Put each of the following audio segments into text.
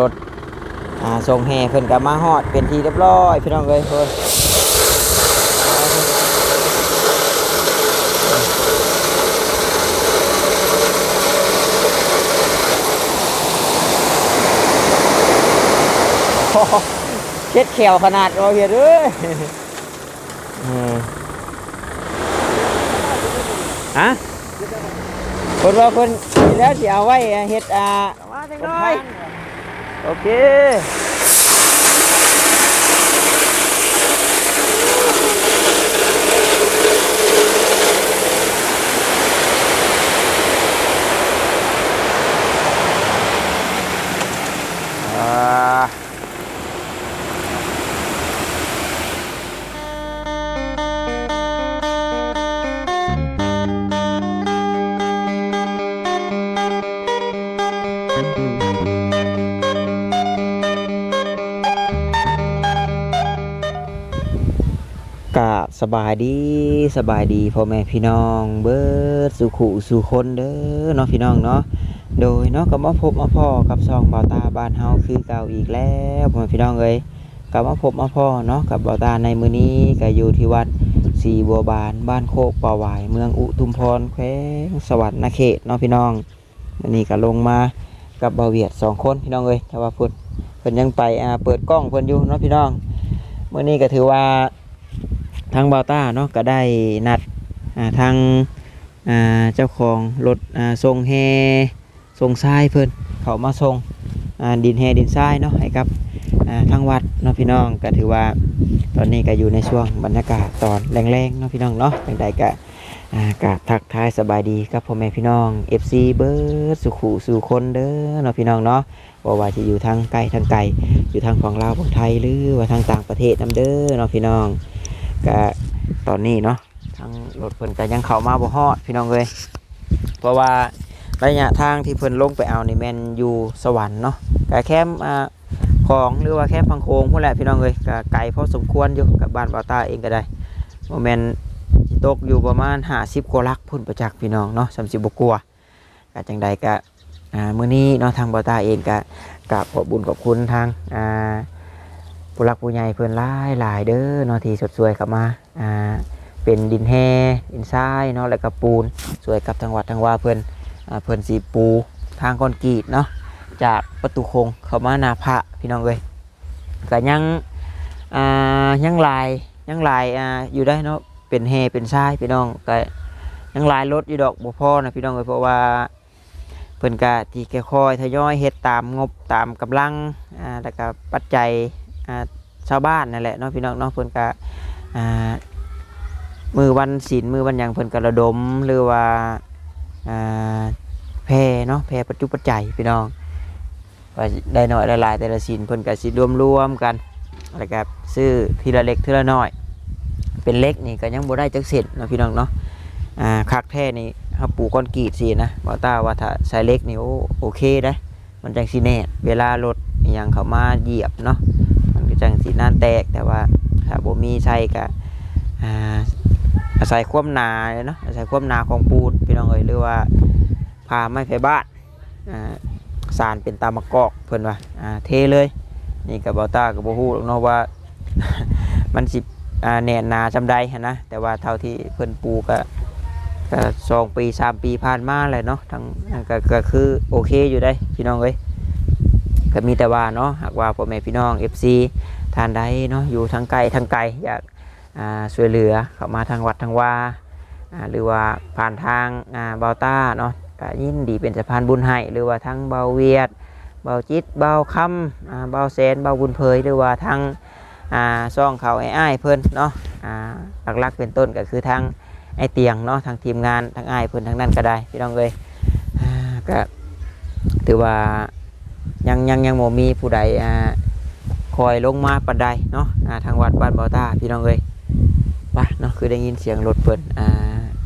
รถอ่าส่งแห่เพิ่นก็มาฮอดเป็นทีเรียบร้อยพี่น้องเอ้ยเพิ่นเช็ดแขวขนาดเราเห็นเอ้ยฮะคนว่าคนแล้วสิเอาไว้เฮ็ดอ่ามาจังคนน้อทย ง สบายดีสบายดีพ่อแม่พี่น้อง เบิดสุขุสุคนเด้อเนาะพี่น้องเนาะโดยเนาะก็มาพบมาพ่อกับซองเบาตาบ้านเฮาคือเก่าอีกแล้วพ่อแม่พี่น้องเอ้ยก็มาพบมาพ่อเนาะกับเบาตาในมือนี้ก็อยู่ที่วัดสีบัวบานบ้านโคกป่าหวาย เมืองอุทุมพรแขวงสวรรค์นเขตเนาะพี่น้องมื้อนี้ก็ลงมากับเบาเวียดสองคนพี่น้องเอ้ยแต่ว่าพิ่นเพิ่นยังไปอ่าเปิดกล้องเพิ่นอยู่เนาะพี่น้องมื้อนี้ก็ถือว่า ทางบาต้าเนาะก็ได้นัดทางาเจ้าของรถทรงแฮส่งทรายเพิ่นเขามาส่งดินแฮดินทรายเนาะให้กับทางวัดเนาะพี่น้องก็ถือว่าตอนนี้ก็อยู่ในช่วงบรรยากาศตอนแรงๆเนาะพี่น้องเนาะจังใดก็อ่ากราบทักทายสบายดีกับพ่อแม่พี่น้อง FC เบิร์ดสุขุสู่คนเด้อเนาะพี่น้องเนาะบ่ว่าจะอยู่ทางไกลทางไกลอยู่ทางฝั่งลาวฝั่งไทยหรือว่าทางต่างประเทศนํเด้อเนาะพี่น้อง ก็ตอนนี้เนาะทางรถเพิ่นก็ยังเข้ามาบ่ฮอดพี่น้องเอ้ยเพราะว่าระยะทางที่เพิ่นลงไปเอานี่แม่นอยู่สวรรค์เนาะก็แคมอ่าของหรือว่าแคมพังโคงพุ่นแหละพี่น้องเอ้ยก็ไกลพอสมควรอยู่กับบ้านบ่าวตาเองก็ได้บ่แม่นสิตกอยู่ประมาณ50กว่าลักพุ่นประจักษ์พี่น้องเนาะ30บ่กลัวก็จังใดก็อ่ามื้อนี้เนาะทางบ่าวตาเองก็กราบขอบบุญขอบคุณทางอ่า ผู้หลักผู้ใหญ่เพิ่อนหลายหลายเด้อเนาะที่สดสวยเข้ามาอ่าเป็นดินแฮดินทรายเนาะแล้วก็ปูนสวยกับทางวัดทางว่าเพิ่นอ่าเพิ่อนสีปูทางคอนกรีตเนาะจากประตูโคงเข้ามาหนาพระพี่น้องเลยก็ยังอ่ายังลายยังลายอ่าอยู่ได้เนาะเป็นเฮเป็นทรายพี่น้องก็ยังลายรถอยู่ดอกบ่พอนะพี่น้องเลยเพราะว่าเพิ่นก็ที่ค่อยทยอยเฮ็ดตามงบตามกำลังอ่าแล้วก็ปัจจัย ชาวบ้านนั่นแหละเนาะพี่น้องเนาะเพิ่นก็มือวันศีลมือวันยังเพิ่นกระดมหรือว่าแพรเนาะแพรปัจจุปัจจัยพี่น้องว่าได้หน่อยละลายแต่ละสินเพิ่นก็สิรวมรวมๆกันแล้วก็ซื้อทีละเล็กทีละน้อย เป็นเล็กนี่ก็ยังบ่ได้จักเสร็จเนาะพี่น้องเนาะอ่าคักแท้นี่เฮาปลูกคอนกรีตสินะบ่ตาว่าถ้าใส่เล็กนี่โอโอเคได้มันจังสิแน่เวลารถอหยังเข้ามาเหยียบเนาะ จังสิน่านแตกแต่ว่าถ้าบ่มีใส่ก็อาศัยความนาเลยเนาะอาศัยความนาของปูนพี่น้องเอ๋ยหรือว่าพาไม้ไฟบ้านสารเป็นตามะกอกเพิ่นว่าเทเลยนี่กับเบาต้ากับโบฮู้หรอกเนาะว่ามันสิอ่าแน่นนาจำได้นะแต่ว่าเท่าที่เพิ่นปูก็ก็สองปีสามปีผ่านมาเลยเนาะทั้งก็ก็คือโอเคอยู่ได้พี่น้องเอ้ย ก็มีแต่ว่าเนาะหากว่าพ่อแม่พี่น้อง FC ทานใดเนาะอยู่ทางไกลทางไกลอยากช่วยเหลือเข้ามาทางวัดทางว่าหรือว่าผ่านทางาเบาต้าเนาะยินดีเป็นสะพานบุญให้หรือว่าทางเบาเวียดเบาจิตเบาคำเบาแสนเบาบุญเพยหรือว่าทางซ่องเขาไอ้อ้เพิ่นเนาะหลักๆเป็นต้นก็คือทางไอ้เตียงเนาะทางทีมงานทางไอ้เพิ่นทางนั้นก็ได้พี่น้องเลยก็ถือว่า ยังยังยังโมมีผู้ใดอ่าคอยลงมาปันใดเนาะอ่าทางวัดบ้านบาต้าพี่น้องเลยปะเนาะคือได้ยินเสียงรถเพิ่นอ่า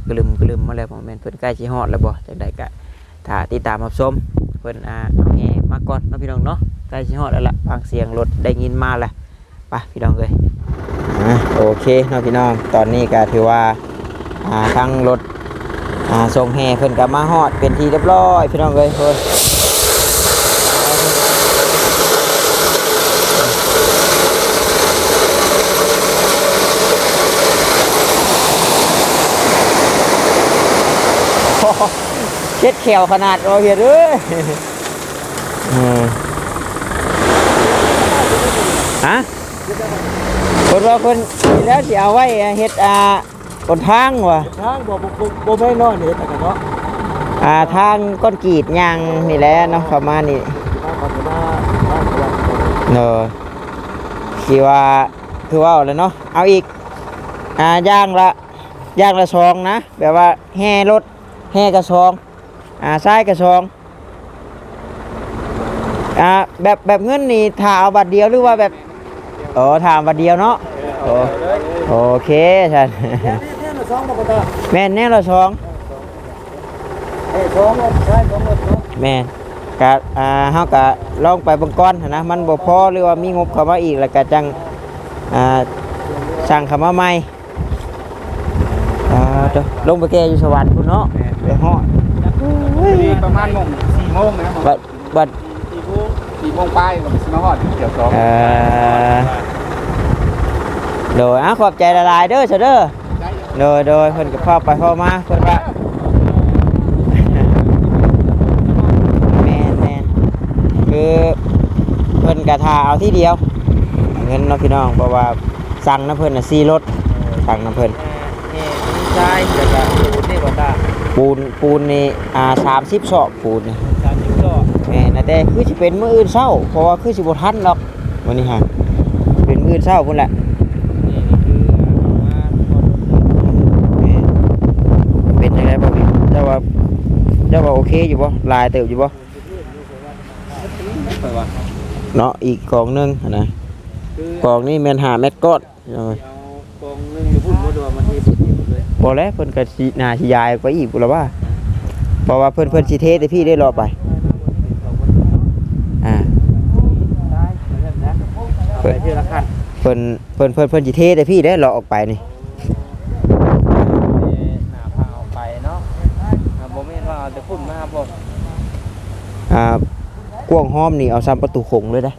กลึมกลึมมาแล้วผมแม่นเพิ่นใกล้สิฮอดแล้วบ่จังไดก็ถ้าติดตามรับชมเพิ่นอ่าเอาแหมาก่อนเนาะพี่น้องเนาะใกล้สิฮอดแล้วล่ะฟังเสียงรถได้ยินมาแล้วไปพี่น้องเอ้ยอ่าโอเคเนาะพี่น้องตอนนี้ก็ถือว่าอ่าทั้งรถอ่าส่งแห่เพิ่นก็มาฮอดเป็นที่เรียบร้อยพี่น้องเอ้ยเพิ่น ช็ดแขวขนาดเราเห็นเอ้ยเออฮะคนว่าคนนี่แล้วสิเอาไว้เฮ็ดอ่าบนทางว่ะทางบ่บ่บ่บ่ไม่น้อยนี่แต่กันเนาะอ่าทางก้อนกรีดยางนี่แหละเนาะประมาณนี้ทางพัฒนาทางตะวันตกเนอะคือว่าคือว่าแล้วเนาะเอาอีกอ่าย่างละย่างละซองนะแบบว่าแห่รถแห่กระซอง อ่าซ้ายกระซองอ่าแบบแบบเงินนี่ถ้าเอาบัตรเดียวหรือว่าแบบอ๋อถามบัตรเดียวเนาะโอโอเคฉันเนี่ยเนี่ยสองบ่ก็ได้แม่นแน่ละซองเอ้สองรถใช่สองรถเนาะแม่นกะอ่าเฮากะลองไปเบิ่งก่อนหั้นนะมันบ่พอหรือว่ามีงบเข้ามาอีกแล้วก็จังอ่าสั่งเข้ามาใหม่อ่าเด้อลงไปแก้อยู่สวรรค์พุ่นเนาะไปฮอด นี่ประมาณโมงสี่โมงนะครับบัดบัดสี่โมงสี่โมงไปก็สิมาฮอดเดี๋ยวสองเอ่อโดยอะขอบใจละลายๆเด้อเสยเด้อโดยโดยเพิ่นก็เข้าไปเข้ามาเพิ่นว่าแม่นแม่นคือเพิ่นกะทาเอาที่เดียว เงินเนาะพี่น้องเพราะว่าสั่งน้ำเพิ่นน่ะซีรถสั่งน้ำเพิ่นใช่แล้วก็ปูนนี่บ่ตา ปูนปูนนี่อ่าสามสิบศอกปูนนี่30ดอกแม่นะแต่คือสิเป็นมื้ออื่นเช้าเพราะว่าคือสิบ่ทันดอกวันนี้ฮะเป็นมื้ออื่นเช้าพุ่นแหละนี่นี่คือเอามาพอรถแม่เป็นจังไดบ่พี่เจ้าว่าเจ้าว่าโอเคอยู่บ่ลายเติบอยู่บ่ไปว่าเนาะอีกกองหนึงหั้นนะคือกองนี้แม่น5เม็ดก้อนเอาเอากองหนึงอยู่พุ่นบ่ดูว่ามันเทพุ่นนี่หมด เลยบ่แล้วเพิ่นก็สิน่าสิยายไปอีกพุ่นละว่าเพราะว่าเพิ่นเพิ่นสิเทแต่พี่ได้รอไป อ่าเปิดที่ละคันเพิ่นเพิ่นเพิ่นเพิ่นสิเทแต่พี่ได้รอออกไปนี่หน้าพาออกไปเนาะอ่าบ่แม่นว่าเอาแต่พุ่นมาบ่อ่ากวางห้อมนี่เอาซ้ำประตูโขงเลยได้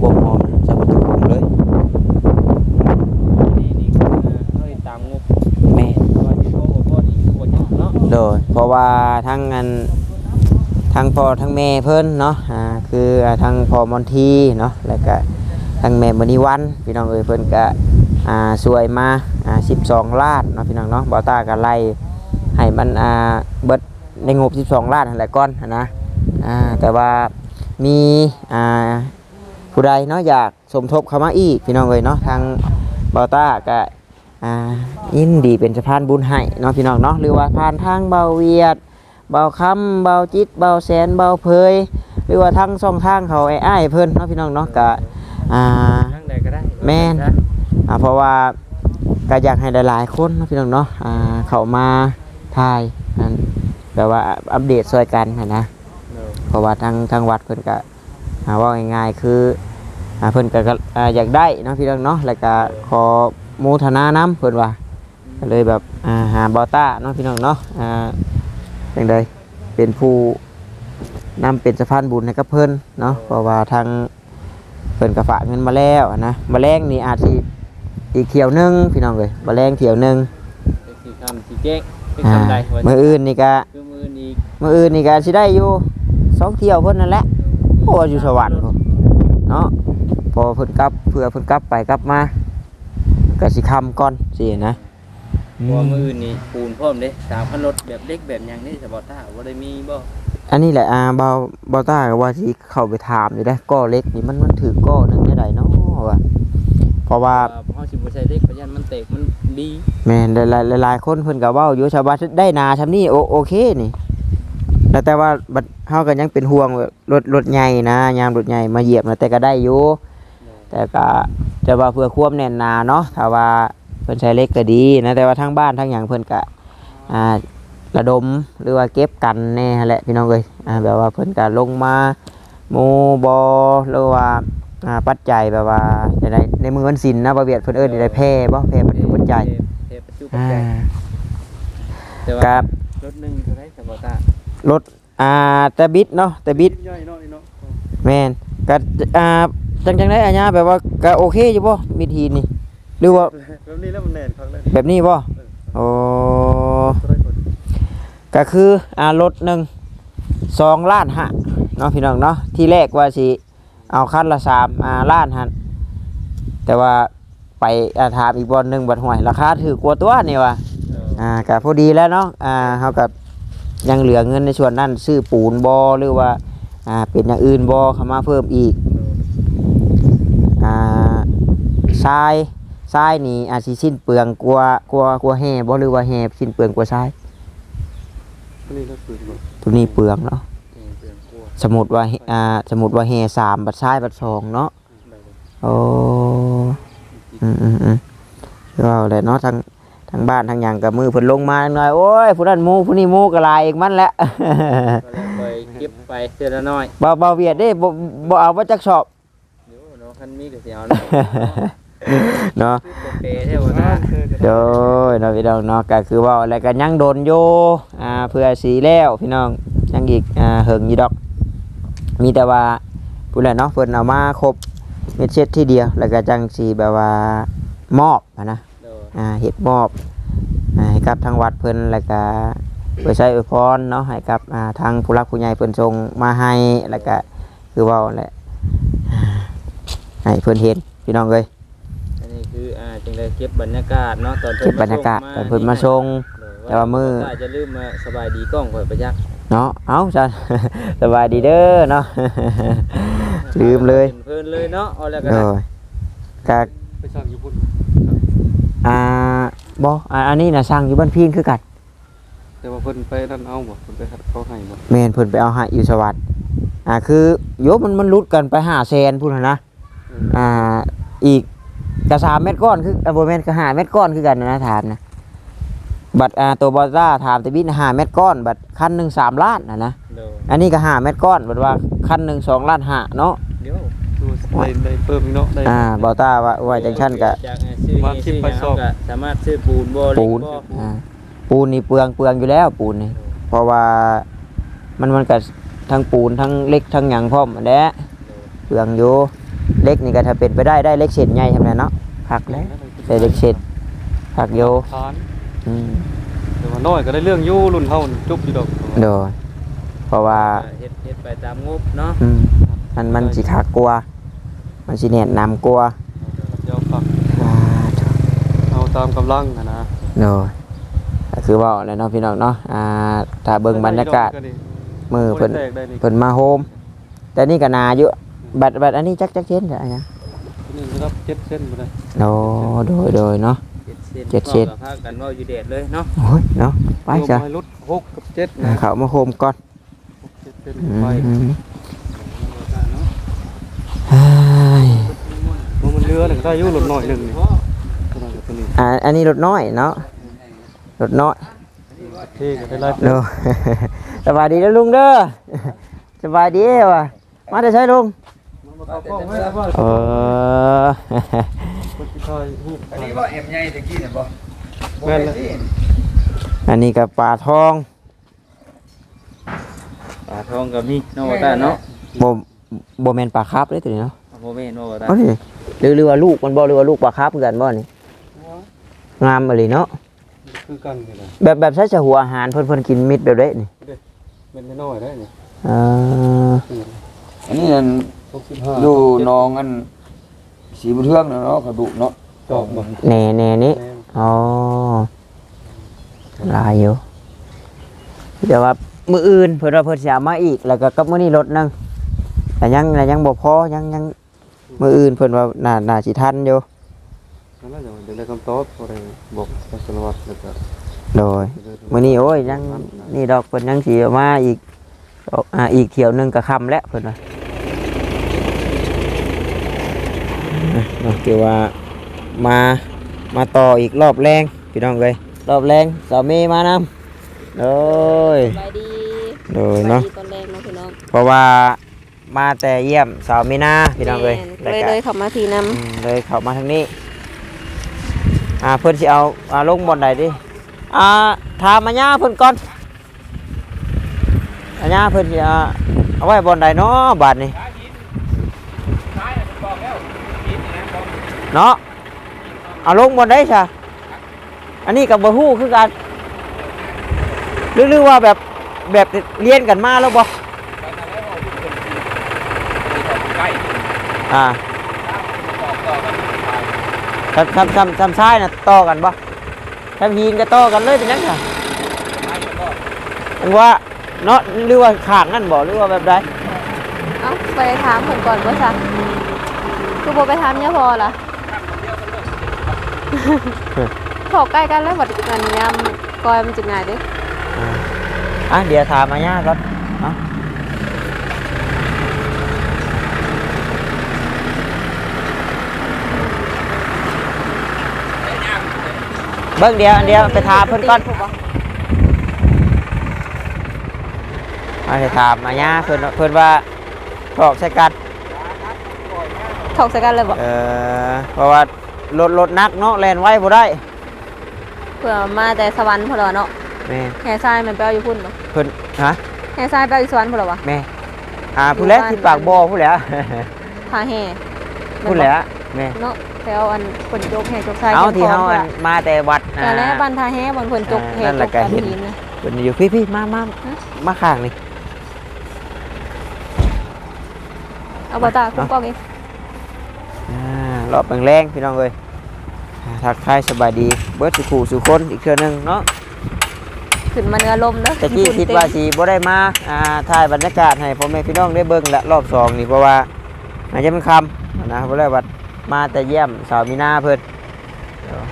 กวางห้อมน่ะซ้ำประตูโขงเลย นี่นี่คือเฮาตามงบ แม่ ว่าสิโทรบ่พอดีบ่จักเนาะ โดยเพราะว่า ทั้งอันทั้งพ่อทั้งแม่เพิ่นเนาะอ่าคืออ่าทั้งพ่อมอนทีเนาะแล้วก็ทั้งแม่มณีวันพี่น้องเอ้ยเพิ่นก็อ่าช่วยมาอ่า12ล้านเนาะพี่น้องเนาะบ่าวตาก็ไล่ให้มันอ่าเบิดในงบ 12ล้านนั่นแหละก่อนนนะอ่าแต่ว่ามีอ่าผู้ใดเนาะอยากสมทบเข้ามาอีกพี่น้องเอ้ยเนาะทางบ่าวตาก็อ่ายินดีเป็นสะพานบุญให้เนาะพี่น้องเนาะหรือว่าผ่านทางเบาเวียด เบาคำเบาจิตเบาแสนเบาเพยหรือว่าทางช่องทางเขาไอ้อ้ายเพิ่นเนาะพี่น้องเนาะกะอ่าทางใดก็ได้แม่นอ่าเพราะว่าก็อยากให้หลายๆคนเนาะพี่น้องเนาะอ่าเขามาถ่ายอันแบบว่าอัปเดตช่วยกันหั้นนะเนาะเพราะว่าทางทางวัดเพิ่นก็อ่าว่าง่ายๆคืออ่าเพิ่นก็ก็อ่าอยากได้เนาะพี่น้องเนาะแล้วก็ขอโมทนาน้ำเพิ่นว่าก็เลยแบบอ่าหาบอต้าเนาะพี่น้องเนาะ อ่าจังใดเป็นผู้นำเป็นสะพานบุญให้กับเพิ่นเนาะเพราะว่าทางเพิ่นก็ฝากเงินมาแล้วอะนะมาแรงนี่อาจสิอีกเที่ยวหนึงพี่น้องเอ้ยมาแรงเที่ยวหนึงเป็นสีคำสีแจ้งเป็นอ่าคำใดว่ามื้ออื่นนี่ก็คือมือนี้มื้ออื่นนี่ก็สิได้อยู่สองเที่ยวเพิ่นนั่นแหละโอ้อยู่สวรรค์พุ่นเนาะพอเพิ่นกลับเพื่อเพิ่นกลับไปกลับมาก็สิคำก่อนสินะ เพราะว่ามืออื่นนี่ปูนพร้อมเด้สามพันรถแบบเล็กแบบหยังนี่สปอร์ต้าบ่ได้มีบ่อันนี้แหละอ่าเบาเบาต้าก็ว่าสิเข้าไปถามอยู่ได้ก้อเล็กนี่มันมันถือก้อหนึงได้ใดเนาะว่ะเพราะว่าเฮาสิบ่ใช้เล็กเพราะยันมันเตกมันดีแม่นหลายๆหลายๆคนเพิ่นก็เว้าอยู่ชาวบ้านได้นาชำนี้โอโอเคนี่แต่แต่ว่าบัดเฮาก็ยังเป็นห่วงว่ารถรถใหญ่นะยามรถใหญ่มาเหยียบนะแต่ก็ได้อยู่ แต่ก็จะว่าเพื่อควบแน่นหนาเนาะถ้าว่า เพิ่นใช้เล็กก็ดีนะแต่ว่าทั้งบ้านทั้งอย่างเพิ่นก็อ่าระดมหรือว่าเก็บกันแน่แหละพี่น้องเอ้ยอ่าแบบว่าเพิ่นก็ลงมาหมู่บอหรือว่าอ่าปัจจัยแบบว่าจะได้ในมือวันศิลนะบ่เวียดเพิ่นเอิ้นได้แพร่บ่แพร่ปัจจุปัจจัยเทปปัจจุปัจอ่าจัยแต่กัว่าบรถหนึงเท่าไหร่สปอร์ต้ารถอ่าแต่บิดเนาะแต่บิด ย่อยเนาะนี่เนาะแม่นก็อ่าจังจังได๋อัญญาแบบว่าก็โอเคอยู่บ่วิธีนี่ หรือว่าแบบนี้แล้วมันแน่นครั้งแรกแบบนี้บ่โอ้ก็คืออ่ารถหนึ่งสองล้านห้าเนาะพี่น้องเนาะที่แรกว่าสิเอาคันละสามอ่าล้านหันแต่ว่าไปอ่าถามอีกบอลหนึ่งบัดห่วยราคาถือกว่าตัวนี่ว่ะอ่าก็พอดีแล้วเนาะอ่าเขากับยังเหลือเงินในส่วนนั้นซื้อปูนบอหรือว่าอ่าเป็นอย่างอื่นบอเข้ามาเพิ่มอีกอ่าทราย ทรายนี่อาจสิสิ้นเปลืองกลัวากลัวากลัวแห่บ่หรือว่าแห่สิ้นเปลืองกว่าทรายนี่ก็คือตัวนี้เปลืองเนาะเออเปลืองกลัวสมมติว่าอ่าสมมติว่าแห่สามบัดซ้ายบัดสองเนาะโอ้อืมอืมอืมก็เอาเลยเนาะทางทางบ้านทางอย่างกับมือเพิ่นลงมาหน่อยโอ้ยผู้นั้นหมูผู้นี้หมูกระลายเองมันแหละ ก็แล้วไปเก็บไปเทื่อละน้อยบ่บ่เวียดเด้บ่บ่เอาบ่จักสอบ เดี๋ยวเนาะคันมีก็สิเอาเนาะ เนาะบ่เปเท่าว่านะโดยเนาะพี่น้องเนาะก็คือว่าอะไรก็ยังโดนอยู่อ่าเพื่อสีแล้วพี่น้องยังอีกอ่าเหิงอยู่ดอก มีแต่ว่าผู้ใดเนาะเพิ่นเอามาครบเม็ดเช็ดที่เดียว แล้วก็จังสีแบบว่ามอบอะนะโดยอ่าเฮ็ดมอบอ่าให้กับทางวัดเพิ่นแล้วก็เพื่อใช้อวยพรเนาะให้กับอ่าทางผู้รักผู้ใหญ่เพิ่นส่งมาให้แล้วก็คือเว่าแหละอ่าให้เพิ่นเห็นพี่น้องเอ้ยอันนี้คืออ่า จึงได้เก็บบรรยากาศเนาะตอนเก็บบรรยากาศตอนเพิ่นมาส่งแต่ว่ามื้ออาจจะลืมมาสบายดีกล้องข่อยประยักษ์เนาะเอ้าจ้ะสบายดีเด้อเนาะลืมเลยเพิ่นเลยเนาะเอาแล้วก็โดได้ยกะไปสร้างญี่ปุ่นอ่าบ่อ่าอันนี้น่ะสร้างอยู่บ้านพีนคือกันแต่ว่าเพิ่นไปนั่นเอาบ่เพิ่นไปเขาให้บ่แม่นเพิ่นไปเอาหาอยู่สวัสดิ์อ่าคือโยมมันมันลุดกันไป5แสนพุ่นน่ะนะอ่าอีก กะ3เม็ดก้อนคืออ่าบ่แม่นก็5เม็ดก้อนคือกันนะถามนะบัตรอ่าตัวบอซ่าถามแต่บิน5เม็ดก้อน บัตรคันหนึง3ล้านน่ะนะโดยอันนี้ก็5เม็ดก้อนบัดว่าคันหนึง2ล้านห้าเนาะเดี๋ยวดูได้ได้เพิ่มอีกเนาะได้อ่าบอต้าว่าว่าจังชั้นก็จากอ่าซื้อมานี่สิบซื้อไปหยังสอบก็สามารถซื้อปูนบ่เหล็กปูนบ่อ่าปูนนี่เปลืองเปลืองอยู่แล้วปูนนี่เพราะว่ามันมันก็ทั้งปูนทั้งเล็กทั้งหยังพร้อมแหละเปลืองอยู่ เล็กนี่ก็ถ้าเป็นไปได้ได้เล็กเศษใหญ่ทำไงเนาะผักแล้วใส่เล็กเศษผักโยทานอืมแต่ว่าน้อยก็ได้เรื่องอยู่รุ่นเฮานี่จุบอยู่ดอกโดยเพราะว่าเฮ็ดเฮ็ดไปตามงบเนาะอืมมันมันสิขากลัว มันสิเน็ตนำกลัวเดี๋ยวฟังอ่าเอาตามกำลังอะนะโดยก็คือว่าอะไรเนาะพี่น้องเนาะอ่าถ้าเบิ่งบรรยากาศมือเพิ่นแตกได้นี่เพิ่นมาโฮมแต่นี่ก็นาอยู่ บัดบัดอันนี้จักจักเช่นจ้ะอันเนี้ยนี่รับ7เส้นบ่ได้โดโดยโดยเนาะ เจ็ดเส้นเจ็ดเส้นก็พากันเว้าอยู่แดดเลยเนาะโอ้ยเนาะไปจ้ะรวมให้รุด6กับ7อ่านะเขามาโฮมก่อน7เส้นอืไปมเฮ้ยมันเรือนี่ก็ได้อยู่รุ่นน้อยหนึงนี่ตัวนั้นกับตัวนี้อ่าอันนี้รถน้อยเนาะรถน้อยเท่ก็ได้หลายเนาะ สบายดีแล้วลุงเด้อสบายดีว่ะมาได้ใช้ลุง เอากล้องไว้แล้วว่าเออคนที่ถ่ายรูปอันนี้บ่แอบใหญ่ตะกี้เนี่ยบ่แม่นเลยอันนี้กับปลาทองปลาทองก็มีเนาะว่าตาเนาะบ่บ่แม่นปลาคาร์ฟเลยตัวนี้เนาะบ่แม่นว่าตาเอ้ยหรือหรือว่าลูกมันบ่หรือว่าลูกปลาคาร์ฟคือกันบ่นี่งามเลยเนาะคือกันนี่แหละแบบแบบใช้จะหัวอาหารเพิ่นเพิ่นกินมิดแบบเด้นี่เป็นน้อยได้นี่เอออันนี้ นั่น65อยู่หนองอันสีบุญเทืองเนาะกระดูกเนาะจอบบ่แหน่แหน่นี่แม่นอ๋อหลายอยู่เดี๋ยวว่ามื้ออื่นเพิ่นว่าเพิ่นสิเอามาอีกแล้วก็กับมื้อนี้รถหนึงแต่ยังแต่ยังบ่พอยังยังมื้ออื่นเพิ่นว่าน่าน่าสิทันอยู่นั่นแหละเดี๋ยวได้คำตอบบ่ได้บอกศาสนวัตรแล้วก็โดยมื้อนี้โอ้ยยังนี่ดอกเพิ่นยังสิเอามาอีกอ่าอีกเที่ยวหนึงก็ค่ำแล้วเพิ่นว่าอะเนาะ คือว่ามามาต่ออีกรอบแรงพี่น้องเอ้ยรอบแรงสามีมานำโดยสบายดีโดยเนาะสบยดีตอนแรกเนาะพี่น้องเพราะว่ามาแต่เยี่ยมสาวมีนาพี่น้องเอ้ยแม่นแล้วเลยก็เลยเขับมาทีน้อืมเลยเข้ามาทางนี้อ่าเพิ่นสิเอาอ่าลงบอนใดดิอ่าถามอาญาเพิ่นก่อนอาญาเพิ่นสิเอาเอาไว้บอนใดเนาะบาดนี้ เนาะเอาลงบนใดซะอันนี้กับบ่ฮู้คือกันหรือหรือว่าแบบแบบเรียนกันมาแล้วบ่ไปทางไหนเอาอยู่เป็นใกล้อ่าทำทำทำทำซ้ายน่ะต่อกันบ่ทำหินก็ต่อกันเลยเป็นยังไงไปมันก็อันว่าเนาะหรือว่าขางนั่นบ่หรือว่าแบบใดเอ้าไปถามเพิ่นก่อนว่าซะคือบ่ไปถามเนี่ยพอล่ะพอ ใกล้กันแล้วบัดกันยามกอยมันจะง่ายเด้อ่าอะเดี๋ยวถามมาย่าก่อนเนาะเบิ่งเดียวอันเดียวไปถามเพิ่นก่อนอันนี้ถามมาย่าเพิ่นเพิ่นว่าถอกใส่กันถกใส่กันเลยบ่เออเพราะว่า รถรถนักเนาะแล่นไว้บ่ได้เพื่อมาแต่สวรรค์พุ่นล่ะเนาะแม่แห่ทรายมันไปเอาอยู่พุ่นบ่เพิ่นฮะแห่ทรายไปเอาอยู่สวรรค์พุ่นล่ะวะ แม่อ่าผู้แลที่ปากบ่อผู้แลพาแห่ผู้แลแม่เนาะแต่เอาอันคนจกแห่จกทรายเอากันที่พร้เฮาอมอันพุ่นล่ะมาแต่วัดแต่แล้วบ้านทาแห่บางคนจกอ่าแห่นั่นแหจละกก็กันเห็นหินนะ เพิ่นอยู่พี่ๆมามาฮะ มาข้างนี่เอาบ่ตาคุ้มกล้องเองอ่า รอบแรงๆพี่น้องเอ้ยอ่าทักทายสบายดีเบิดสุขูสุคนอีกเทื่อหนึงเนาะขึ้นมาเนื้อลมเด้อแต่กี้คิดว่าสิบ่ได้มาอ่าถ่ายบรรยากาศให้พ่อแม่พี่น้องได้เบิ่งและรอบสองนี่เพราะว่าอาจจะมันค่ำนะบ่ได้ว่ามาแต่เยี่ยมสาวมีนาเพิ่นเดี๋ยว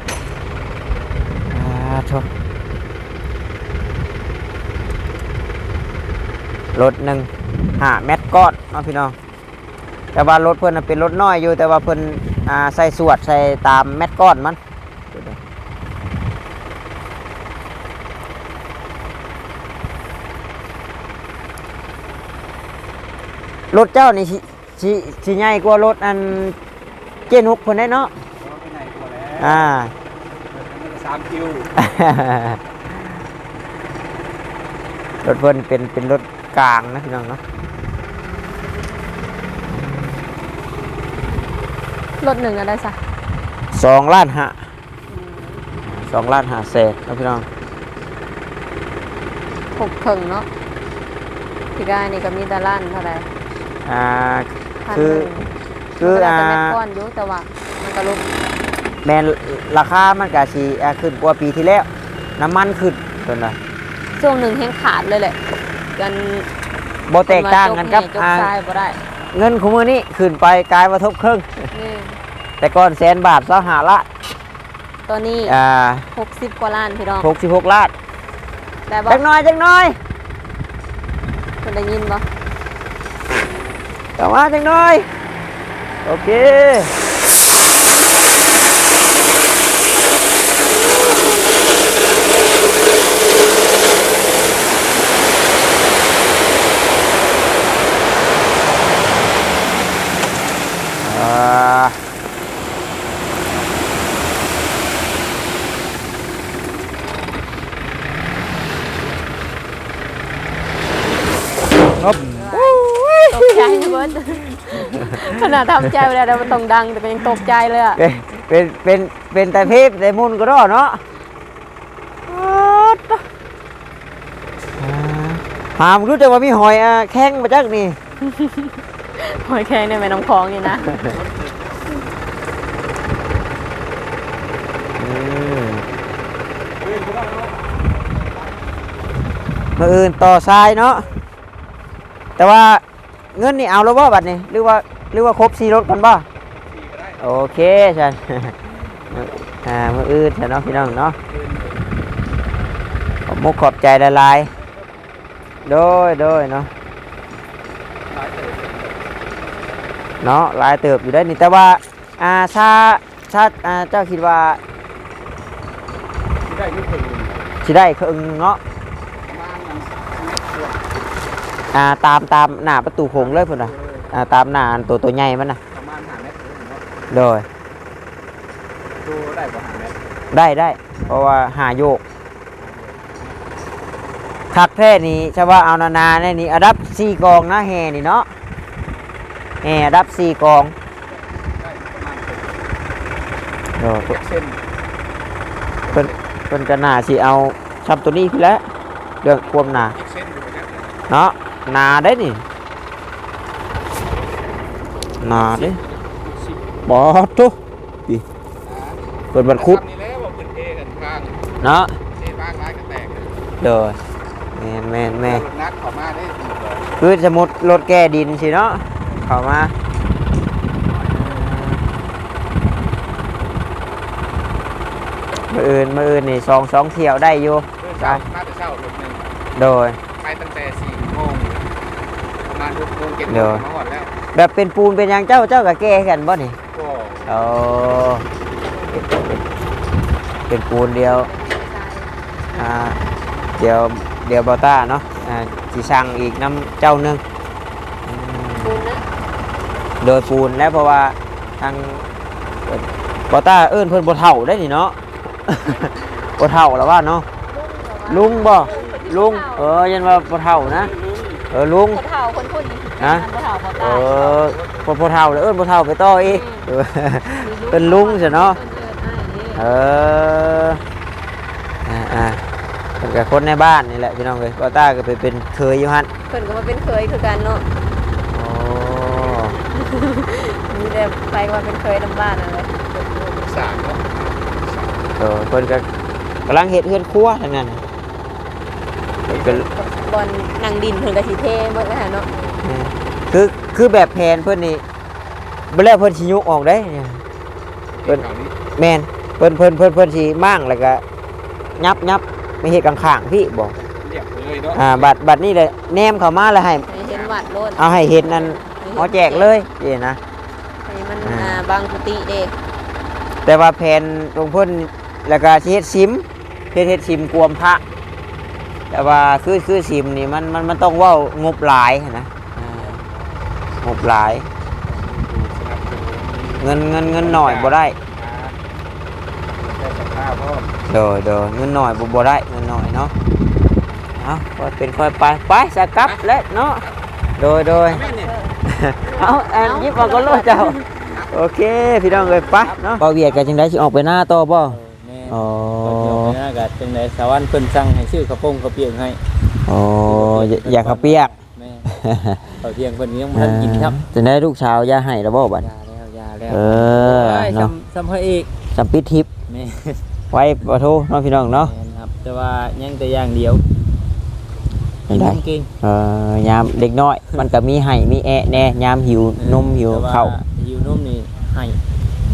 อ่าโทษรถหนึ่งห้าเมตรก้อนเนาะพี่น้องแต่ว่ารถเพิ่นน่ะเป็นรถน้อยอยู่แต่ว่าเพิ่น อ่าใส่สวดใส่ตามเม็ดก้อนมันรถเจ้านี่สิสิสิใหญ่กว่ารถอันเจนุกเพิ่นได้เนาะไปไหนตัวแล้วอ่าสามคิวรถเพิ่นเป็นเป็นรถกลางนะพี่น้องเนาะ รถหนึ่งอะไรซะสองล้านห้าสองล้านห้าแสนนะพี่น้องหกเคิงเนาะพี่กายนี่ก็มีแตะล้านเท่าไหร่อ่าพันคือหนึ่งคือมันก็อ่าได้แต่เม็ดก้อนอยู่แต่ว่ามันก็ลดแมนราคามันก็สิอ่าขึ้นกว่าปีที่แล้ว น้ำมันขึ้นตัวน่ะช่วงหนึ่งแห้งขาดเลยแหละกันบ่แตกต่างกันกับจกอ่าทรายบ่ได้ เงินของมือนี้ขึ้นไปกลายมาทบครึ่ง นี่แต่ก่อนแสนบาทเสาหาละตอนนี้อ่าหกสิบกว่าล้านพี่น้อง66ล้านได้บ่จักหน่อยจักหน่อยคนได้ยินบ่กลับมาจักหน่อย โอเคอ่า ครับ ตกใจเบิด ข นาดทำใจไปแล้วแต่มันต้องดังแต่ก็ยังตกใจเลยอะเป็นเป็นเป็นเป็นแต่เพบแต่มุนก็รอดเนาะหามรู้จักว่ามีหอยอะแข้งมาจากนี่หอยแครงในแม่น้ำคลองนี่นะมืออื่นต่อทรายเนาะแต่ว่าเงินนี่เอาแล้วบ่บัดนี้หรือว่า หรือว่าครบสี่รถกันบ่โอเคฉันอ่ามืออื่นฉันเนาะพี่น้องเนาะขอบมุกขอบใจละลายโดยโดยเนาะเนาะลายเติบอยู่ได้นี่แต่ว่าอ่าชาชาอ่าเจ้าคิดว่าที่ได้ยุคหนึ่งสิได้ครึ่งหนึ่งเนาะอ่าตามตามหน้าประตูโขงเลยพุ่นน่ะ อ่าตามหน้าอันตัวตัวใหญ่มันน่ะประมาณห้าเมตรถึงเนาะโดยดูได้กว่าห้าเมตรได้ได้ เพราะว่าหาโยกคักแท้นี่ชาวว่าเอานานาเนี่ยนี่อดับสี่กองนะแห่นี่เนาะแห่อดับสี่กองได้ประมาณโดยเจ็ดเส้นเพิ่นเพิ่นก็น่าสิเอาชับตัวนี้พี่แหล้วเรื่องความหนาเนาะหนาได้นี่ หนาเด้บอทุดิเปิดบันคุดนี่แหละว่าเพิ่นเทกันข้างเนาะเทบ้านร้ายก็แตกเด้อแม่นแม่นแม่นรถนักเข้ามาได้ดีเลยคือสมมุติรถแก้ดินสิเนาะเข้ามามืออื่นมืออื่นนี่สองสองเที่ยวได้อยู่เดินเช้ามาแต่เช้ารถหนึงโดยไปตั้งแต่4โมงประมาณ6โมง7โมเดี๋ยวงมาหมด แล้วแบบเป็นปูนเป็นหยังเจ้าเจ้ากับแก้กันบ่นี่ก็โอ้เป็นปูนเดียวอ่าเดี๋ยวเดี๋ยวบอต้าเนาะอ่าสิสั่งอีกน้ำเจ้าหนึงอืมปูนนะโดยปูนแล้วเพราะว่าทางบอต้าเอิ้นเพิ่นบ่เฒ่าได้นี่เนาะ บ่เฒ่าแล้วว่าเนาะลุงบ่ลุงเออยันว่าบ่เฒ่านะ เออลุงคนเฒ่าคนพุ่นฮะคนเฒ่าบ่เอตายอบ่บ่เฒ่าแล้วเอิ้นบ่เฒ่าไปต่ออีกเออเป็นลุงใช่เนาะเอออ่าอ่าเป็นกับคนในบ้านนี่แหละพี่น้องเลยบอต้าก็ไปเป็นเคยอยู่ฮั่นเพิ่นก็มาเป็นเคยคือกันเนาะโอ้มีแต่ไปก็มาเป็นเคยนำบ้านนั่นแหละสามเนาะเออเพิ่นก็กำลังเฮ็ดเฮือนครัวทั้งนั้นเพิ่นก็ บอลนางดินเพิ่นก็สิเทเบิดแล้วหั่นเนาะคือคือแบบแผนเพิ่นนี่บ่แล้วเพิ่นสิยุกออกได้เนี่ยเพิ่นนี้แม่นเพิ่นเพิ่นเพิ่นเพิ่นสิมั่งแล้วก็ยับยับไม่เฮ็ดข้างๆพี่บอกเรียบเลยเนาะอ่าบัดบัดนี้เลยแนมเข้ามาแล้วให้ให้เห็นวัดโลดเอาให้เห็นนั่นหอแจกเลยนี่นะให้มันอ่าอ่าบางกุฏิเด้แต่ว่าแผนตรงเพิ่นแล้วก็สิเฮ็ดซิมเฮ็ดเฮ็ดซิมกวมพระ แต่ว่าคือคือซิมนี่มันมันมันต้องเว้างบหลายนะอ่างบหลาย เงินเงินเงินหน่อยบ่ได้ได้สภาพพ่อโดยโดยเงินหน่อยบ่บ่ได้เงินหน่อยเนาะเอาค่อยเป็นค่อยไปไปสกลับแล้วเนาะโดยโดยแม่เนี่ยเอาอันยิบมาก็โลดเจ้าโอเค พี่น้องเอ้ยไปเนาะบ่เวียดกันจังได๋สิออกไปหน้าต่อบ่แม่อ๋อก็เดี๋ยวไปห น้ากัจังไดสาวันเพิ่นสั่งให้ชื่อข้าวโพงข้าวเปียกให้อ๋ออย่าอย่าขับเปียกแม่ข้าวเปียกเพิ่นยังบ่ทันกินครับจะได้ลูกชาวอย่าให้แล้วบ่บัดยาแล้วยาแล้วเออโยเนาะซ้ำซ้ำพระเอกสัมปิดทิพย์แม่ไว้บ่โทเนาะพี่น้องเนาะแม่นครับแต่ว่ายังแต่อย่างเดียวเป็นไดกินเก่งเอ่อยามเด็กน้อย มันก็มีให้มีแอะแน่ยามหิวนมหิวแต่ข้าวหิวนมนี่ให้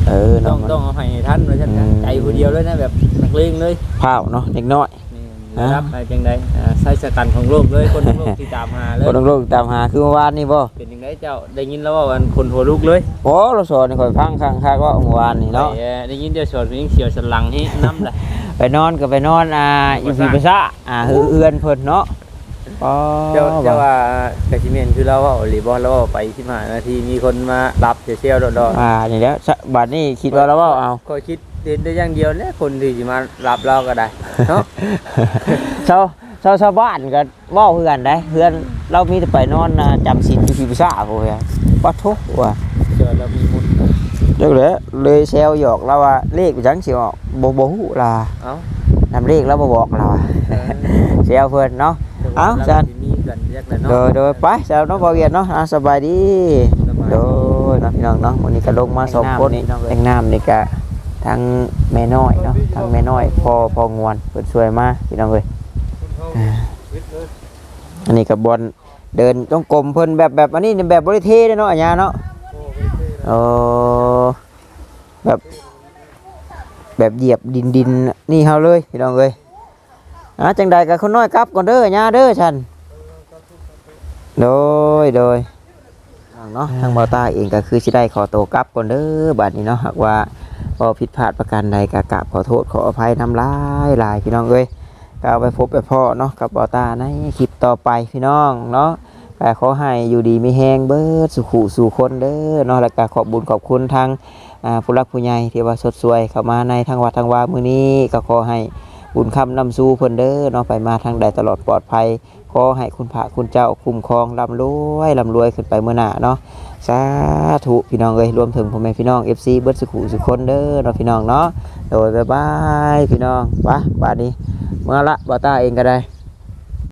เออต้เนาะองมันต้องเอาให้ท่านว่าซั่นนะอืมใจผู้เดียวเลยนะแบบนักเลงเลยข้าวเนาะเด็กน้อย นี่ฮะรับไปจังไดอ่าใช้สกันของโลกเลยคนทั้งโลกที่ตามหาเลยบ่ต้องโลกตามหาคือเมื่อวานนี่บ่เป็นยังไงเจ้าได้ยินแล้วว่าวันคนหัวลุกเลยโอ้เราสอนให้ข่อยฟังข้างคักว่าเมื่อวานนี่เนาะไปอ่อได้ยินเดี๋ยวสอนเพลงเขียวสลังให้น้ำเลยไปนอนก็ไปนอนอ่าอยู่พี่ภาษาอ่าเฮือนเพิ่นเนาะอ๋อเจ้าเจ้าว่ากาชิเมนคือเราว่าหรือบอลเราว่าไปที่มานาทีมีคนมารับเชี่ยวๆดอดอ่านี่แหล้วบัดนี้คิดว่าเราเว้าเอาก็คิด เดินได้อย่างเดียวเนี่ยคนที่จะมารับเราก็ได้เนาะ ชาวชาวชาวบ้านก็เว้าเฮือนได้เฮือนเรามีแต่ไปนอนอ่าจำศีลอยู่พี่ภาษาโอ้ยปัดทุกว่าเจอเรามีมุนเดี๋ยวเลยเลยแซวหยอกเราว่าเลขจังสิออกบ่บ่ฮู้ล่ะเอ้านำเลขแล้วบ่บอกเราอะเออแซวเพิ่นเนาะ เอ้าเราจันสิมีกันยักษ์เลยโดเนาะยโดยไปแซวน้องบ่เวียดเนาะอ่าสบายดี สบาย โดยเนาะพี่น้องเนาะวันนี้ก็ลงมาสองคนแต่งน้ำนี่ก็ ทั้งแม่น้อยเนาะทั้งแม่น้อยพอพองวนเพิ่นช่วยมาพี่น้องเอ้ยอ่าอันนี้ก็บอลเดินต้องกลมเพิ่นแบบแบบอันนี้นี่แบบบ่ได้เทเด้อเนาะอัญญาเนาะโอ้แบบแบบเหยียบดินดินนี่เฮาเลยพี่น้องเอ้ยอะจังใดกับคนน้อยกลับก่อนเด้อย่าเด้อฉันโดยโดยเนาะทางบอตาเองก็คือสิได้ขอโตวกลับก่อนเด้อบัดนี้เนาะหากว่า พอผิดพลาดประการใดก็กราบขอโทษขออภัยน้ำลายลายพี่น้องเอ้ยก็ไปพบไปพ่อเนาะกับบอตาในคลิปต่อไปพี่น้องเนาะก็ขอให้อยู่ดีมีแห้งเบิดสุขสู่คนเด้อเนาะแล้วก็ขอบบุญขอบคุณทางผู้รักผู้ใหญ่ที่ว่าสดสวยเข้ามาในทางวัดทางวามือนี้ก็ขอให้บุญคำนำสู่เพิ่นเด้อเนาะไปมาทางใดตลอดปลอดภัยขอให้คุณพระคุณเจ้าคุ้มครองร่ำรวยร่ำรวยขึ้นไปเมื่อหน้าเนาะ สาธุพี่น้องเอ้ยรวมถึงพ่อแม่พี่น้อง FC เบิดสุขุสุคนเด้อเนาะพี่น้องเนาะโดยบายบายพี่น้องไปะบาดนี้เมื่อละบาตาเองก็ได้